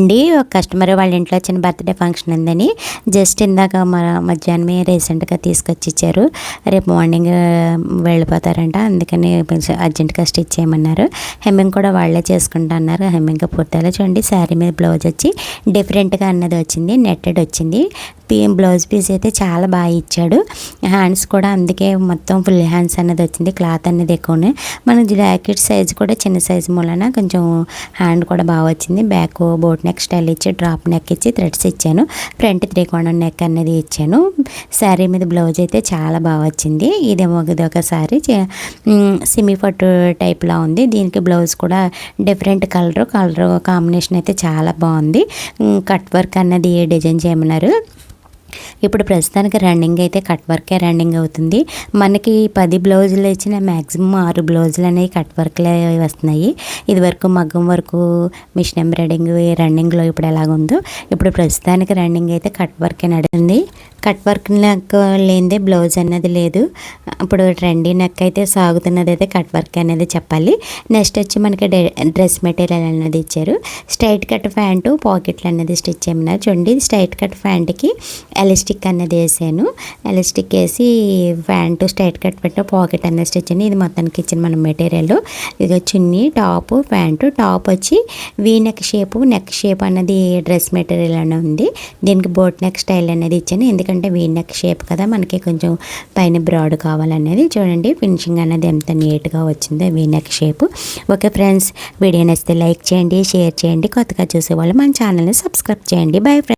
అండి. ఒక కస్టమర్ వాళ్ళ ఇంట్లో చిన్న బర్త్డే ఫంక్షన్ ఉందని జస్ట్ ఇందాక మా మధ్యాహ్నమే రీసెంట్గా తీసుకొచ్చి ఇచ్చారు. రేపు మార్నింగ్ వెళ్ళిపోతారంట. అందుకని కొంచెం అర్జెంట్గా స్టిచ్ చేయమన్నారు. హెమ్మింగ్ కూడా వాళ్ళే చేసుకుంటా అన్నారు హెమ్మింగ్ పూర్తిగా చూడండి శారీ మీద బ్లౌజ్ వచ్చి డిఫరెంట్గా అన్నది వచ్చింది. నెట్టెడ్ వచ్చింది. పిఎం బ్లౌజ్ పీస్ అయితే చాలా బాగా ఇచ్చాడు. హ్యాండ్స్ కూడా అందుకే మొత్తం ఫుల్ హ్యాండ్స్ అనేది వచ్చింది క్లాత్ అనేది ఎక్కువనే మన జాకెట్ సైజ్ కూడా చిన్న సైజ్ మూలన కొంచెం హ్యాండ్ కూడా బాగా వచ్చింది. బ్యాక్ బోట్ నెక్ స్టైల్ ఇచ్చి డ్రాప్ నెక్ ఇచ్చి థ్రెడ్స్ ఇచ్చాను. ఫ్రంట్ త్రికోణం నెక్ అనేది ఇచ్చాను. శారీ మీద బ్లౌజ్ అయితే చాలా బాగా వచ్చింది. ఇదేమో ఇది ఒక శారీ. సిమీ పట్టు టైప్లా ఉంది. దీనికి బ్లౌజ్ కూడా డిఫరెంట్ కలర్ కలర్ కాంబినేషన్ అయితే చాలా బాగుంది. కట్ వర్క్ అన్నది డిజైన్ చేయమన్నారు. ఇప్పుడు ప్రస్తుతానికి రన్నింగ్ అయితే కట్ వర్కే రన్నింగ్ అవుతుంది. మనకి పది బ్లౌజులు ఇచ్చిన మ్యాక్సిమం ఆరు బ్లౌజులు అనేవి కట్ వర్క్లే వస్తున్నాయి. ఇదివరకు మగ్గం వరకు మిషన్ ఎంబ్రాయిడింగ్ రన్నింగ్లో ఇప్పుడు ఎలాగుందో. ఇప్పుడు ప్రస్తుతానికి రన్నింగ్ అయితే కట్ వర్కే నడుస్తుంది. కట్ వర్క్ నెక్ లేనిదే బ్లౌజ్ అన్నది లేదు. ఇప్పుడు ట్రెండీ నెక్ అయితే సాగుతున్నది అయితే కట్ వర్క్ అనేది చెప్పాలి. నెక్స్ట్ వచ్చి మనకి డ్రెస్ మెటీరియల్ అనేది ఇచ్చారు. స్ట్రైట్ కట్ ప్యాంటు పాకెట్లు అనేది స్టిచ్ చేయమన్నారు. చూడండి స్ట్రైట్ కట్ ప్యాంట్కి ఎలాస్టిక్ అనేది వేసాను. ఎలాస్టిక్ వేసి ప్యాంటు స్ట్రైట్ కట్ పెట్టిన పాకెట్ అనేది స్టిచ్ చేయండి ఇది మొత్తానికి ఇచ్చిన మన మెటీరియల్. ఇది చున్నీ టాప్ ప్యాంటు. టాప్ వచ్చి V neck shape neck shape అన్నది డ్రెస్ మెటీరియల్ అనేది ఉంది. దీనికి బోట్ నెక్ స్టైల్ అనేది ఇచ్చాను. ఎందుకంటే ఎందుకంటే వీ నెక్ షేప్ కదా మనకి కొంచెం పైన బ్రాడ్ కావాలనేది. చూడండి ఫినిషింగ్ అనేది ఎంత నీట్గా వచ్చిందో V neck shape okay friends video నచ్చితే లైక్ చేయండి షేర్ చేయండి కొత్తగా చూసేవాళ్ళు మన ఛానల్ని సబ్స్క్రైబ్ చేయండి. Bye friends